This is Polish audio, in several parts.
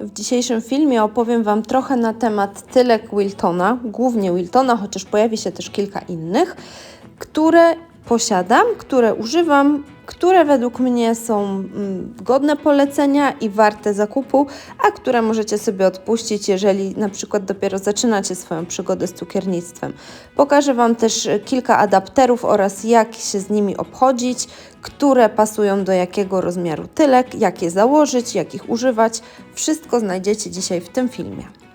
W dzisiejszym filmie opowiem Wam trochę na temat tylek Wiltona, głównie Wiltona, chociaż pojawi się też kilka innych, które posiadam, które używam, które według mnie są mm, godne polecenia i warte zakupu, a które możecie sobie odpuścić, jeżeli na przykład dopiero zaczynacie swoją przygodę z cukiernictwem. Pokażę Wam też kilka adapterów oraz jak się z nimi obchodzić, które pasują do jakiego rozmiaru tylek, jak je założyć, jak ich używać. Wszystko znajdziecie dzisiaj w tym filmie.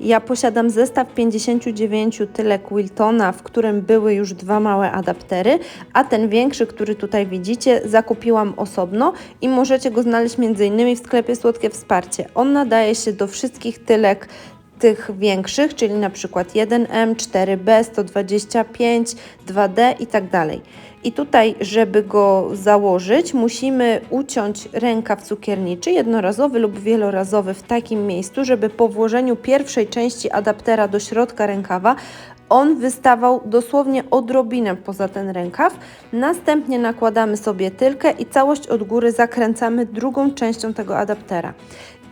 Ja posiadam zestaw 59 tylek Wiltona, w którym były już dwa małe adaptery, a ten większy, który tutaj widzicie, zakupiłam osobno i możecie go znaleźć m.in. w sklepie Słodkie Wsparcie. On nadaje się do wszystkich tylek tych większych, czyli na przykład 1M, 4B, 125, 2D i tak dalej. I tutaj, żeby go założyć, musimy uciąć rękaw cukierniczy, jednorazowy lub wielorazowy w takim miejscu, żeby po włożeniu pierwszej części adaptera do środka rękawa on wystawał dosłownie odrobinę poza ten rękaw. Następnie nakładamy sobie tylkę i całość od góry zakręcamy drugą częścią tego adaptera.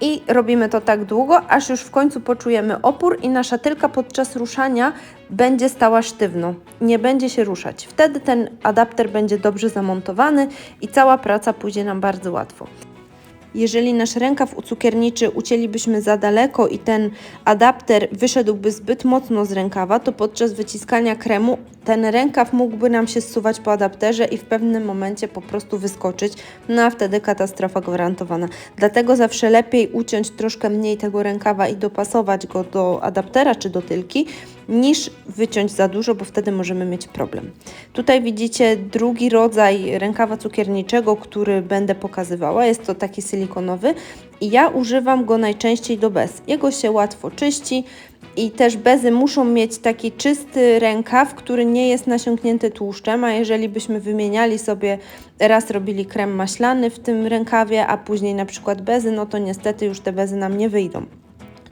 I robimy to tak długo, aż już w końcu poczujemy opór i nasza tylka podczas ruszania będzie stała sztywno, nie będzie się ruszać. Wtedy ten adapter będzie dobrze zamontowany i cała praca pójdzie nam bardzo łatwo. Jeżeli nasz rękaw ucukierniczy ucięlibyśmy za daleko i ten adapter wyszedłby zbyt mocno z rękawa, to podczas wyciskania kremu ten rękaw mógłby nam się zsuwać po adapterze i w pewnym momencie po prostu wyskoczyć, no a wtedy katastrofa gwarantowana. Dlatego zawsze lepiej uciąć troszkę mniej tego rękawa i dopasować go do adaptera czy do tylki, niż wyciąć za dużo, bo wtedy możemy mieć problem. Tutaj widzicie drugi rodzaj rękawa cukierniczego, który będę pokazywała. Jest to taki silikonowy i ja używam go najczęściej do bez. Jego się łatwo czyści i też bezy muszą mieć taki czysty rękaw, który nie jest nasiąknięty tłuszczem, a jeżeli byśmy wymieniali sobie, raz robili krem maślany w tym rękawie, a później na przykład bezy, no to niestety już te bezy nam nie wyjdą.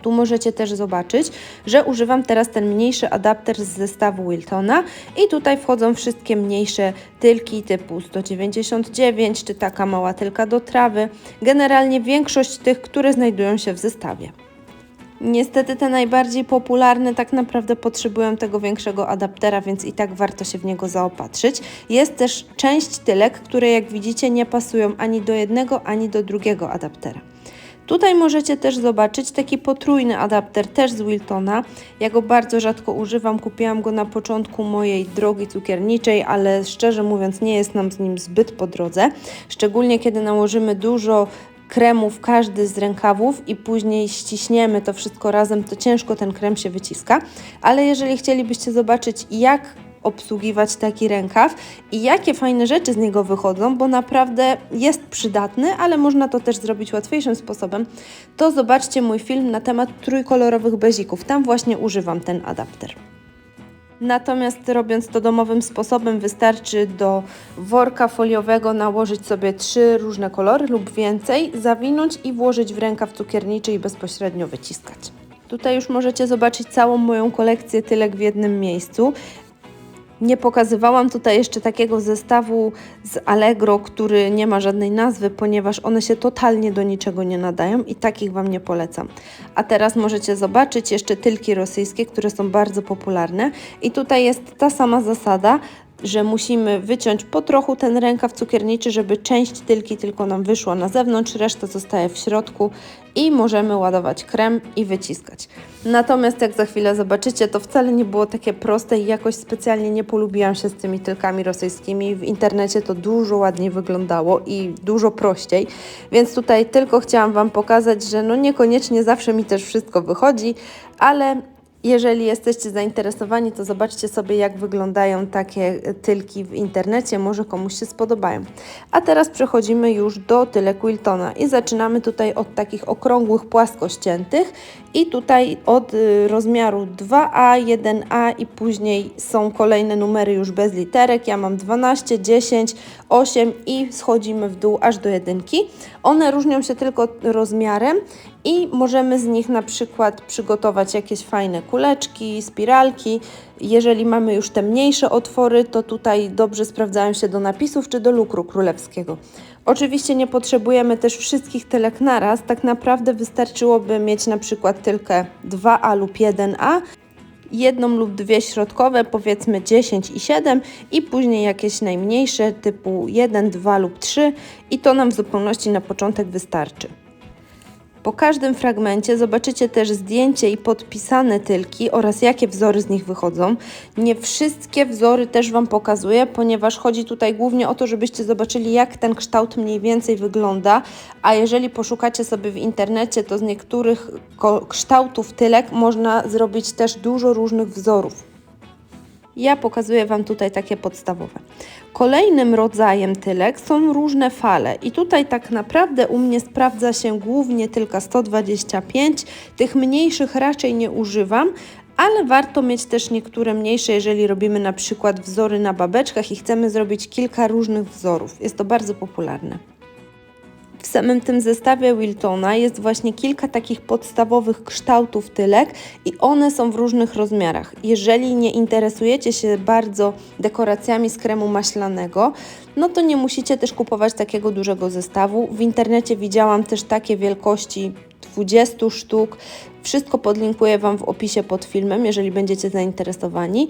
Tu możecie też zobaczyć, że używam teraz ten mniejszy adapter z zestawu Wiltona i tutaj wchodzą wszystkie mniejsze tylki typu 199 czy taka mała tylka do trawy. Generalnie większość tych, które znajdują się w zestawie. Niestety te najbardziej popularne tak naprawdę potrzebują tego większego adaptera, więc i tak warto się w niego zaopatrzyć. Jest też część tylek, które jak widzicie nie pasują ani do jednego, ani do drugiego adaptera. Tutaj możecie też zobaczyć taki potrójny adapter też z Wiltona. Ja go bardzo rzadko używam, kupiłam go na początku mojej drogi cukierniczej, ale szczerze mówiąc nie jest nam z nim zbyt po drodze. Szczególnie kiedy nałożymy dużo kremu w każdy z rękawów i później ściśniemy to wszystko razem, to ciężko ten krem się wyciska. Ale jeżeli chcielibyście zobaczyć, jak obsługiwać taki rękaw i jakie fajne rzeczy z niego wychodzą, bo naprawdę jest przydatny, ale można to też zrobić łatwiejszym sposobem, to zobaczcie mój film na temat trójkolorowych bezików. Tam właśnie używam ten adapter. Natomiast robiąc to domowym sposobem, wystarczy do worka foliowego nałożyć sobie trzy różne kolory lub więcej, zawinąć i włożyć w rękaw cukierniczy i bezpośrednio wyciskać. Tutaj już możecie zobaczyć całą moją kolekcję tylek w jednym miejscu. Nie pokazywałam tutaj jeszcze takiego zestawu z Allegro, który nie ma żadnej nazwy, ponieważ one się totalnie do niczego nie nadają i takich Wam nie polecam. A teraz możecie zobaczyć jeszcze tylki rosyjskie, które są bardzo popularne i tutaj jest ta sama zasada, że musimy wyciąć po trochu ten rękaw cukierniczy, żeby część tylki tylko nam wyszła na zewnątrz, reszta zostaje w środku i możemy ładować krem i wyciskać. Natomiast jak za chwilę zobaczycie, to wcale nie było takie proste i jakoś specjalnie nie polubiłam się z tymi tylkami rosyjskimi. W internecie to dużo ładniej wyglądało i dużo prościej, więc tutaj tylko chciałam Wam pokazać, że no niekoniecznie zawsze mi też wszystko wychodzi, ale jeżeli jesteście zainteresowani, to zobaczcie sobie, jak wyglądają takie tylki w internecie, może komuś się spodobają. A teraz przechodzimy już do tylek Wiltona i zaczynamy tutaj od takich okrągłych, płasko ściętych i tutaj od y, rozmiaru 2A, 1A i później są kolejne numery już bez literek. Ja mam 12, 10, 8 i schodzimy w dół aż do jedynki. One różnią się tylko rozmiarem i możemy z nich na przykład przygotować jakieś fajne kuleczki, spiralki. Jeżeli mamy już te mniejsze otwory, to tutaj dobrze sprawdzają się do napisów czy do lukru królewskiego. Oczywiście nie potrzebujemy też wszystkich tylek naraz, tak naprawdę wystarczyłoby mieć na przykład tylkę 2A lub 1A, jedną lub dwie środkowe, powiedzmy 10 i 7 i później jakieś najmniejsze typu 1, 2 lub 3 i to nam w zupełności na początek wystarczy. Po każdym fragmencie zobaczycie też zdjęcie i podpisane tylki oraz jakie wzory z nich wychodzą. Nie wszystkie wzory też Wam pokazuję, ponieważ chodzi tutaj głównie o to, żebyście zobaczyli jak ten kształt mniej więcej wygląda, a jeżeli poszukacie sobie w internecie, to z niektórych kształtów tylek można zrobić też dużo różnych wzorów. Ja pokazuję Wam tutaj takie podstawowe. Kolejnym rodzajem tylek są różne fale i tutaj tak naprawdę u mnie sprawdza się głównie tylko 125, tych mniejszych raczej nie używam, ale warto mieć też niektóre mniejsze, jeżeli robimy na przykład wzory na babeczkach i chcemy zrobić kilka różnych wzorów. Jest to bardzo popularne. W samym tym zestawie Wiltona jest właśnie kilka takich podstawowych kształtów tylek i one są w różnych rozmiarach. Jeżeli nie interesujecie się bardzo dekoracjami z kremu maślanego, no to nie musicie też kupować takiego dużego zestawu. W internecie widziałam też takie wielkości 20 sztuk. Wszystko podlinkuję Wam w opisie pod filmem, jeżeli będziecie zainteresowani.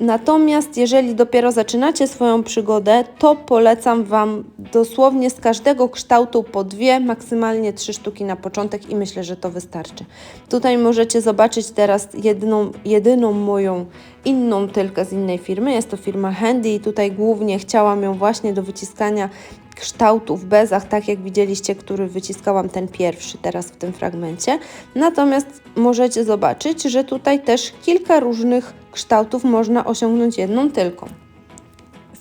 Natomiast jeżeli dopiero zaczynacie swoją przygodę, to polecam Wam dosłownie z każdego kształtu po dwie, maksymalnie trzy sztuki na początek i myślę, że to wystarczy. Tutaj możecie zobaczyć teraz jedną, jedyną moją inną tylkę z innej firmy. Jest to firma Handy i tutaj głównie chciałam ją właśnie do wyciskania kształtu w bezach, tak jak widzieliście, który wyciskałam ten pierwszy teraz w tym fragmencie. Natomiast możecie zobaczyć, że tutaj też kilka różnych kształtów można osiągnąć jedną tylką.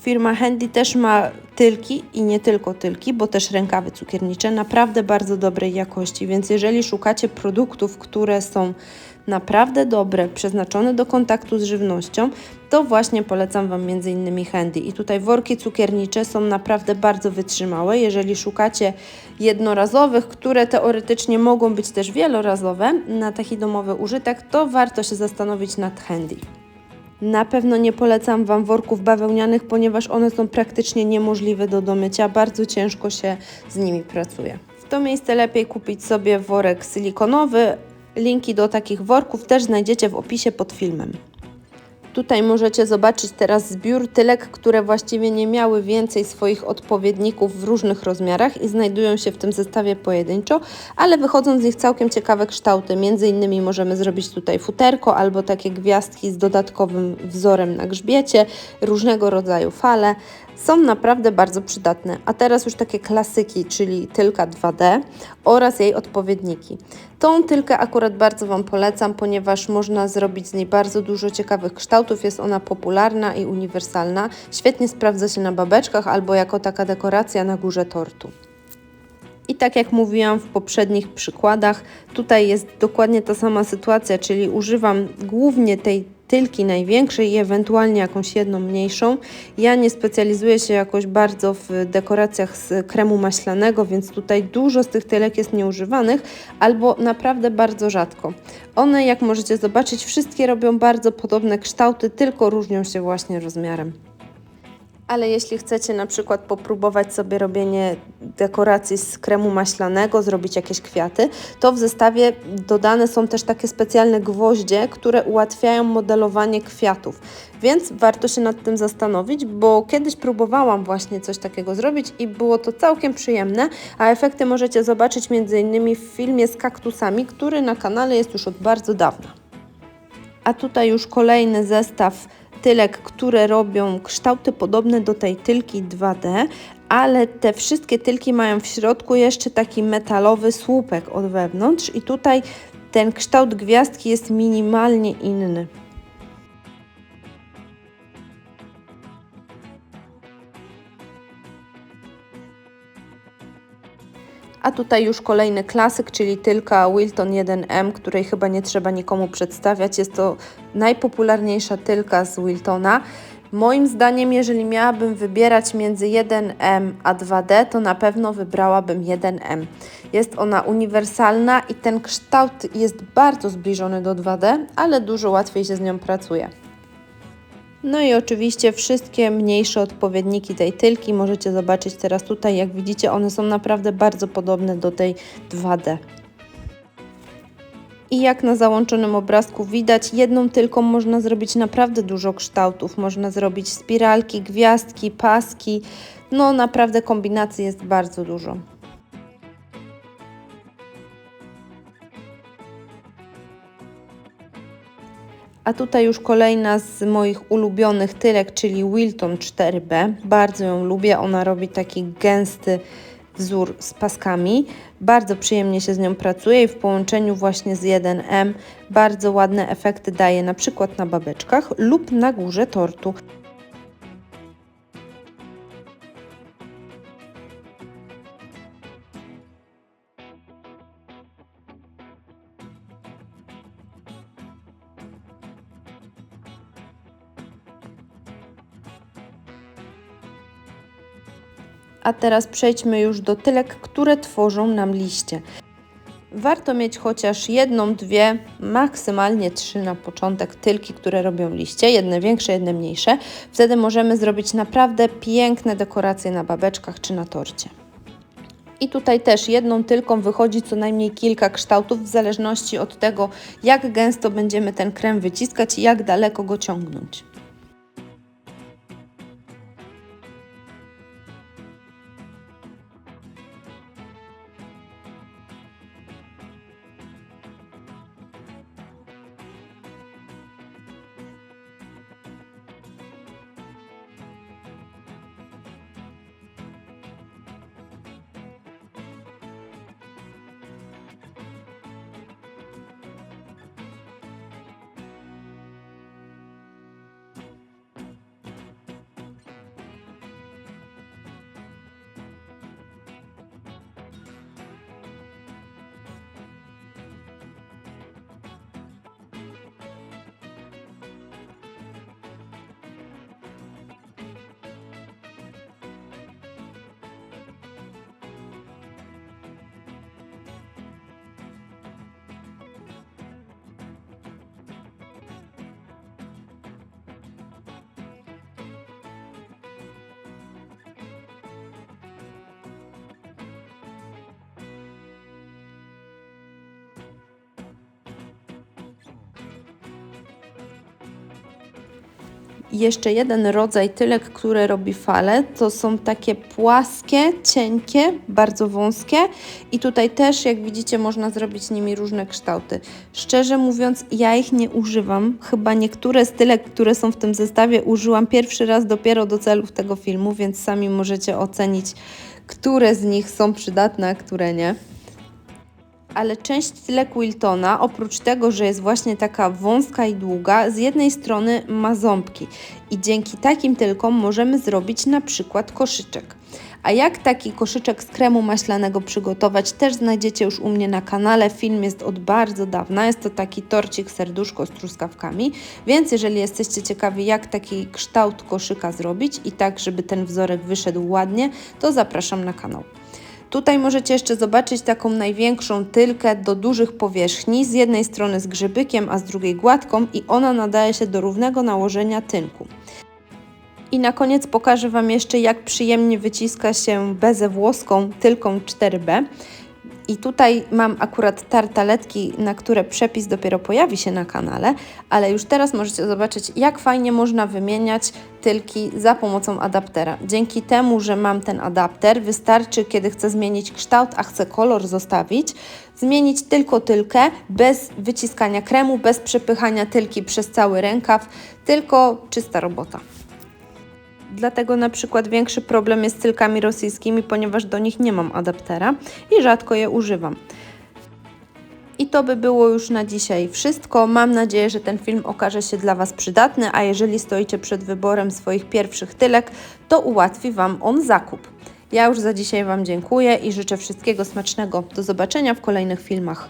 Firma Handy też ma tylki i nie tylko tylki, bo też rękawy cukiernicze naprawdę bardzo dobrej jakości, więc jeżeli szukacie produktów, które są naprawdę dobre, przeznaczone do kontaktu z żywnością, to właśnie polecam Wam m.in. Handy. I tutaj worki cukiernicze są naprawdę bardzo wytrzymałe. Jeżeli szukacie jednorazowych, które teoretycznie mogą być też wielorazowe na taki domowy użytek, to warto się zastanowić nad Handy. Na pewno nie polecam Wam worków bawełnianych, ponieważ one są praktycznie niemożliwe do domycia, bardzo ciężko się z nimi pracuje. W to miejsce lepiej kupić sobie worek silikonowy. Linki do takich worków też znajdziecie w opisie pod filmem. Tutaj możecie zobaczyć teraz zbiór tylek, które właściwie nie miały więcej swoich odpowiedników w różnych rozmiarach i znajdują się w tym zestawie pojedynczo, ale wychodzą z nich całkiem ciekawe kształty. Między innymi możemy zrobić tutaj futerko albo takie gwiazdki z dodatkowym wzorem na grzbiecie, różnego rodzaju fale są naprawdę bardzo przydatne. A teraz już takie klasyki, czyli tylka 2D oraz jej odpowiedniki. Tą tylkę akurat bardzo Wam polecam, ponieważ można zrobić z niej bardzo dużo ciekawych kształtów. Jest ona popularna i uniwersalna. Świetnie sprawdza się na babeczkach albo jako taka dekoracja na górze tortu. I tak jak mówiłam w poprzednich przykładach, tutaj jest dokładnie ta sama sytuacja, czyli używam głównie tej tylki największej i ewentualnie jakąś jedną mniejszą. Ja nie specjalizuję się jakoś bardzo w dekoracjach z kremu maślanego, więc tutaj dużo z tych tylek jest nieużywanych albo naprawdę bardzo rzadko. One, jak możecie zobaczyć, wszystkie robią bardzo podobne kształty, tylko różnią się właśnie rozmiarem ale jeśli chcecie na przykład popróbować sobie robienie dekoracji z kremu maślanego, zrobić jakieś kwiaty, to w zestawie dodane są też takie specjalne gwoździe, które ułatwiają modelowanie kwiatów. Więc warto się nad tym zastanowić, bo kiedyś próbowałam właśnie coś takiego zrobić i było to całkiem przyjemne, a efekty możecie zobaczyć m.in. w filmie z kaktusami, który na kanale jest już od bardzo dawna. A tutaj już kolejny zestaw tylek, które robią kształty podobne do tej tylki 2D, ale te wszystkie tylki mają w środku jeszcze taki metalowy słupek od wewnątrz i tutaj ten kształt gwiazdki jest minimalnie inny. A tutaj już kolejny klasyk, czyli tylka Wilton 1M, której chyba nie trzeba nikomu przedstawiać. Jest to najpopularniejsza tylka z Wiltona. Moim zdaniem, jeżeli miałabym wybierać między 1M a 2D, to na pewno wybrałabym 1M. Jest ona uniwersalna i ten kształt jest bardzo zbliżony do 2D, ale dużo łatwiej się z nią pracuje. No i oczywiście wszystkie mniejsze odpowiedniki tej tylki możecie zobaczyć teraz tutaj. Jak widzicie, one są naprawdę bardzo podobne do tej 2D. I jak na załączonym obrazku widać, jedną tylką można zrobić naprawdę dużo kształtów. Można zrobić spiralki, gwiazdki, paski. No naprawdę kombinacji jest bardzo dużo. A tutaj już kolejna z moich ulubionych tylek, czyli Wilton 4B. Bardzo ją lubię, ona robi taki gęsty wzór z paskami. Bardzo przyjemnie się z nią pracuje i w połączeniu właśnie z 1M bardzo ładne efekty daje na przykład na babeczkach lub na górze tortu. A teraz przejdźmy już do tylek, które tworzą nam liście. Warto mieć chociaż jedną, dwie, maksymalnie trzy na początek tylki, które robią liście, jedne większe, jedne mniejsze. Wtedy możemy zrobić naprawdę piękne dekoracje na babeczkach czy na torcie. I tutaj też jedną tylką wychodzi co najmniej kilka kształtów, w zależności od tego, jak gęsto będziemy ten krem wyciskać i jak daleko go ciągnąć. Jeszcze jeden rodzaj tylek, które robi fale, to są takie płaskie, cienkie, bardzo wąskie i tutaj też, jak widzicie, można zrobić nimi różne kształty. Szczerze mówiąc, ja ich nie używam. Chyba niektóre z tylek, które są w tym zestawie, użyłam pierwszy raz dopiero do celów tego filmu, więc sami możecie ocenić, które z nich są przydatne, a które nie ale część tylek Wiltona, oprócz tego, że jest właśnie taka wąska i długa, z jednej strony ma ząbki i dzięki takim tylkom możemy zrobić na przykład koszyczek. A jak taki koszyczek z kremu maślanego przygotować, też znajdziecie już u mnie na kanale. Film jest od bardzo dawna. Jest to taki torcik serduszko z truskawkami, więc jeżeli jesteście ciekawi, jak taki kształt koszyka zrobić i tak, żeby ten wzorek wyszedł ładnie, to zapraszam na kanał. Tutaj możecie jeszcze zobaczyć taką największą tylkę do dużych powierzchni, z jednej strony z grzybykiem, a z drugiej gładką i ona nadaje się do równego nałożenia tynku. I na koniec pokażę Wam jeszcze, jak przyjemnie wyciska się bezę włoską tylką 4B. I tutaj mam akurat tartaletki, na które przepis dopiero pojawi się na kanale, ale już teraz możecie zobaczyć, jak fajnie można wymieniać tylki za pomocą adaptera. Dzięki temu, że mam ten adapter, wystarczy, kiedy chcę zmienić kształt, a chcę kolor zostawić, zmienić tylko tylkę bez wyciskania kremu, bez przepychania tylki przez cały rękaw, tylko czysta robota. Dlatego na przykład większy problem jest z tylkami rosyjskimi, ponieważ do nich nie mam adaptera i rzadko je używam. I to by było już na dzisiaj wszystko. Mam nadzieję, że ten film okaże się dla Was przydatny, a jeżeli stoicie przed wyborem swoich pierwszych tylek, to ułatwi Wam on zakup. Ja już za dzisiaj Wam dziękuję i życzę wszystkiego smacznego. Do zobaczenia w kolejnych filmach.